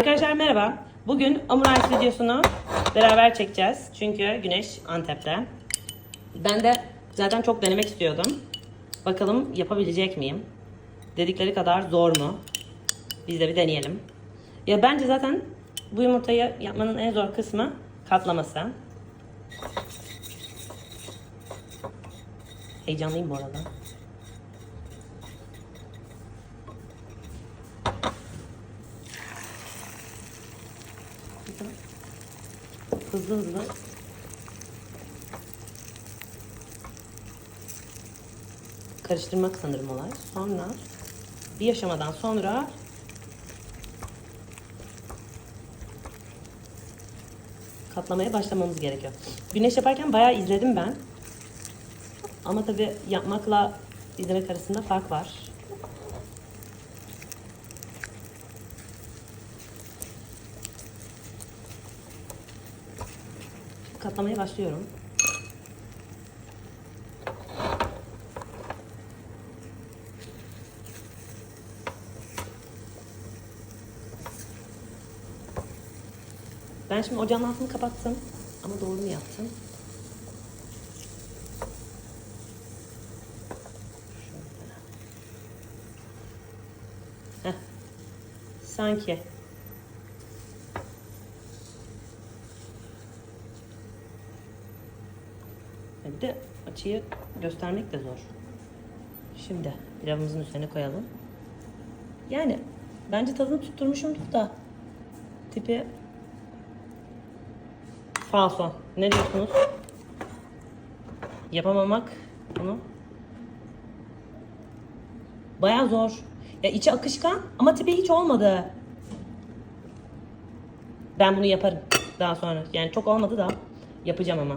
Arkadaşlar merhaba. Bugün Omurice videosunu beraber çekeceğiz. Çünkü Güneş Antep'te. Ben de zaten çok denemek istiyordum. Bakalım yapabilecek miyim? Dedikleri kadar zor mu? Biz de bir deneyelim. Ya bence zaten bu yumurtayı yapmanın en zor kısmı katlaması. Heyecanlıyım bu arada. Hızlı hızlı. Karıştırmak sanırım olay. Sonra bir aşamadan sonra katlamaya başlamamız gerekiyor. Güneş yaparken bayağı izledim ben. Ama tabi yapmakla izlemek arasında fark var. Katlamaya başlıyorum. Ben şimdi ocağın altını kapattım. Ama doğru mu yaptım? Şöyle. Heh. Sanki. Bir de açıyı göstermek de zor. Şimdi pilavımızın üstüne koyalım. Yani bence tadını tutturmuşumdur da tipi falso. Ne diyorsunuz? Yapamamak bunu baya zor. Ya içi akışkan ama tipi hiç olmadı. Ben bunu yaparım daha sonra. Yani çok olmadı da yapacağım ama.